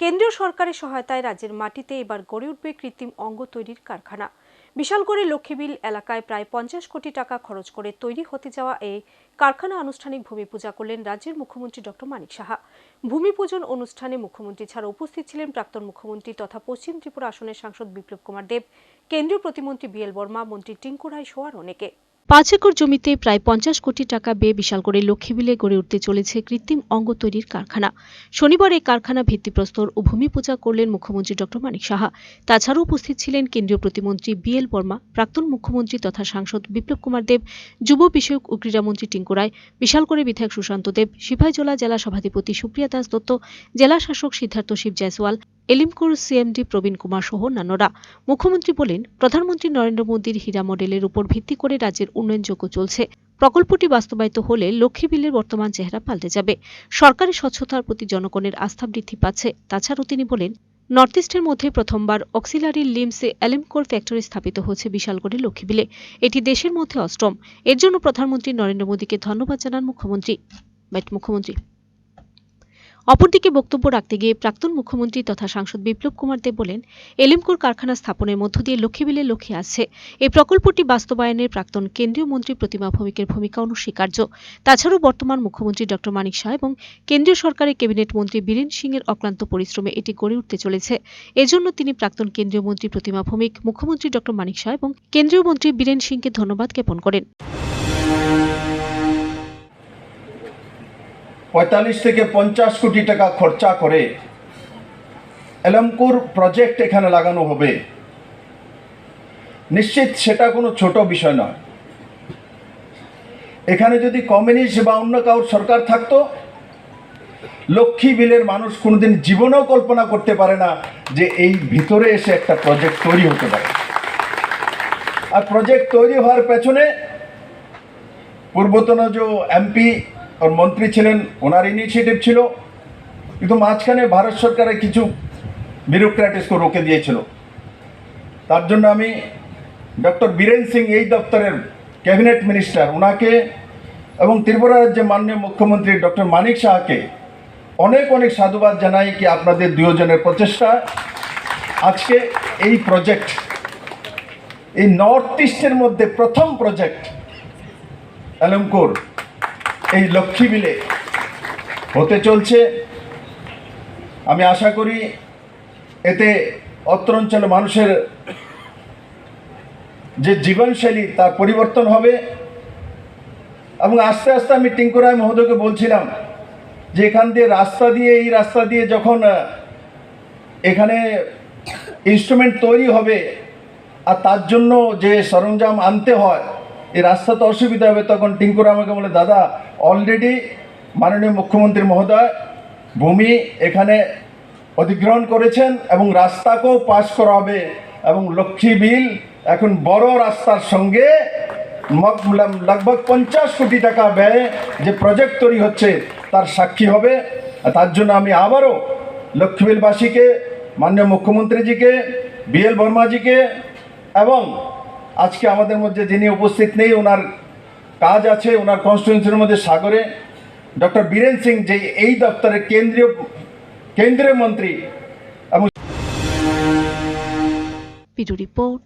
কেন্দ্রীয় সরকারের সহায়তায় রাজ্যের মাটিতে এবার গড়ে উঠবে কৃত্রিম অঙ্গ তৈরির কারখানা। বিশালগড়ে লক্ষ্মীবিল এলাকায় প্রায় পঞ্চাশ কোটি টাকা খরচ করে তৈরি হতে যাওয়া এই কারখানা আনুষ্ঠানিক ভূমি পূজা করলেন রাজ্যের মুখ্যমন্ত্রী ডক্টর মানিক সাহা। ভূমি পূজন অনুষ্ঠানে মুখ্যমন্ত্রী ছাড়া উপস্থিত ছিলেন প্রাক্তন মুখ্যমন্ত্রী তথা পশ্চিম ত্রিপুরা আসনের সাংসদ বিপ্লব কুমার দেব, কেন্দ্রীয় প্রতিমন্ত্রী বিএল বর্মা, মন্ত্রী টিঙ্কু রায় সহ আর অনেকে। পাঁচ একর জমিতে প্রায় পঞ্চাশ কোটি টাকা ব্যয়ে বিশাল করে লক্ষ্মীবিলে গড়ে উঠতে চলেছে কৃত্রিম অঙ্গ তৈরির কারখানা। শনিবার এই কারখানা ভিত্তিপ্রস্তর ও ভূমি পূজা করলেন মুখ্যমন্ত্রী ডক্টর মানিক সাহা। তাছাড়াও উপস্থিত ছিলেন কেন্দ্রীয় প্রতিমন্ত্রী বিএল বর্মা, প্রাক্তন মুখ্যমন্ত্রী তথা সাংসদ বিপ্লব কুমার দেব, যুব বিষয়ক ও ক্রীড়ামন্ত্রী টিঙ্কু রায়, বিশাল করে বিধায়ক সুশান্ত দেব, সিপাহীজলা জেলা সভাধিপতি সুপ্রিয়া দাস দত্ত, জেলা শাসক সিদ্ধার্থ শিব জয়সওয়াল এলিমকোর সিএমডি প্রবীণ কুমার সহ অন্যান্যরা। মুখ্যমন্ত্রী বলেন, প্রধানমন্ত্রী নরেন্দ্র মোদীর হীরা মডেলের উপর ভিত্তি করে রাজ্যের উন্নয়নযোগ্য চলছে। প্রকল্পটি বাস্তবায়িত হলে লক্ষ্মী বিলের বর্তমান চেহারা পাল্টে যাবে। সরকারি স্বচ্ছতার প্রতি জনগণের আস্থা বৃদ্ধি পাচ্ছে। তাছাড়াও তিনি বলেন, নর্থ ইস্টের মধ্যে প্রথমবার অক্সিলারি লিমসে অ্যালেমকোর ফ্যাক্টরি স্থাপিত হচ্ছে বিশালগড়ে লক্ষ্মীবিলে। এটি দেশের মধ্যে অষ্টম। এর জন্য প্রধানমন্ত্রী নরেন্দ্র মোদীকে ধন্যবাদ জানান মুখ্যমন্ত্রী। মুখ্যমন্ত্রী অপরদিকে বক্তব্য রাখতে গিয়ে প্রাক্তন মুখ্যমন্ত্রী তথা সাংসদ বিপ্লব কুমার দেব বলেন, এলিমকোর কারখানা স্থাপনের মধ্য দিয়ে লক্ষ্মীবিলে লক্ষ্যে আসছে এই প্রকল্পটি বাস্তবায়নের প্রাক্তন কেন্দ্রীয় মন্ত্রী প্রতিমা ভৌমিকের ভূমিকা অনস্বীকার্য। তাছাড়াও বর্তমান মুখ্যমন্ত্রী ডক্টর মানিক শাহ এবং কেন্দ্রীয় সরকারের ক্যাবিনেট মন্ত্রী বীরেন সিং এর অক্লান্ত পরিশ্রমে এটি গড়ে উঠতে চলেছে। এজন্য তিনি প্রাক্তন কেন্দ্রীয় মন্ত্রী প্রতিমা ভৌমিক, মুখ্যমন্ত্রী ডক্টর মানিক শাহ এবং কেন্দ্রীয় মন্ত্রী বীরেন সিংকে ধন্যবাদ জ্ঞাপন করেন। পঁয়তাল্লিশ থেকে পঞ্চাশ কোটি টাকা খরচা করে এলমকুর প্রজেক্ট এখানে লাগানো হবে। নিশ্চিত সেটা কোনো ছোট বিষয় নয়। এখানে যদি কমিউনিস্ট বা অন্য কারোর সরকার থাকতো, লক্ষ্মী বিলের মানুষ কোনোদিন জীবনেও কল্পনা করতে পারে না যে এই ভিতরে এসে একটা প্রজেক্ট তৈরি হতে পারে। আর প্রজেক্ট তৈরি হওয়ার পেছনে পূর্বতন যে এমপি ওর মন্ত্রী ছিলেন, ওনার ইনিশিয়েটিভ ছিল, কিন্তু মাঝখানে ভারত সরকারের কিছু বিউরোক্র্যাটিসকে রোকে দিয়েছিল। তার জন্য আমি ডক্টর বীরেন সিং এই দপ্তরের ক্যাবিনেট মিনিস্টার ওনাকে এবং ত্রিপুরা রাজ্যের মাননীয় মুখ্যমন্ত্রী ডক্টর মানিক শাহকে অনেক অনেক সাধুবাদ জানাই কি আপনাদের দুজনের প্রচেষ্টা। আজকে এই প্রজেক্ট এই নর্থ ইস্টের মধ্যে প্রথম প্রজেক্ট অ্যালমকোর এই লক্ষ্মী মিলে হতে চলছে। আমি আশা করি এতে অত্র অঞ্চলের মানুষের যে জীবনশৈলী তার পরিবর্তন হবে। এবং আস্তে আস্তে আমি টিঙ্কুরায় মহোদয়কে বলছিলাম যে এখান দিয়ে রাস্তা দিয়ে, এই রাস্তা দিয়ে যখন এখানে ইনস্ট্রুমেন্ট তৈরি হবে, আর তার জন্য যে সরঞ্জাম আনতে হয় এই রাস্তা তো অসুবিধা হবে, তখন টিঙ্কুরা আমাকে বলে, দাদা অলরেডি মাননীয় মুখ্যমন্ত্রী মহোদয় ভূমি এখানে অধিগ্রহণ করেছেন এবং রাস্তাকেও পাশ করা হবে এবং লক্ষ্মী বিল এখন বড় রাস্তার সঙ্গে লগভগ পঞ্চাশ কোটি টাকা ব্যয়ে যে প্রজেক্ট তৈরি হচ্ছে তার সাক্ষী হবে। তার জন্য আমি আবারও লক্ষ্মীবিলবাসীকে মাননীয় মুখ্যমন্ত্রীজিকে বিএল বর্মাজিকে এবং আজকে আমাদের মধ্যে যিনি উপস্থিত নেই, ওনার কাজ আছে, ওনার কনস্টিটিউন্সির মধ্যে সাগরে। ডক্টর বীরেন সিং, যে এই দপ্তরের কেন্দ্রীয় কেন্দ্রীয় মন্ত্রী। এবং রিপোর্ট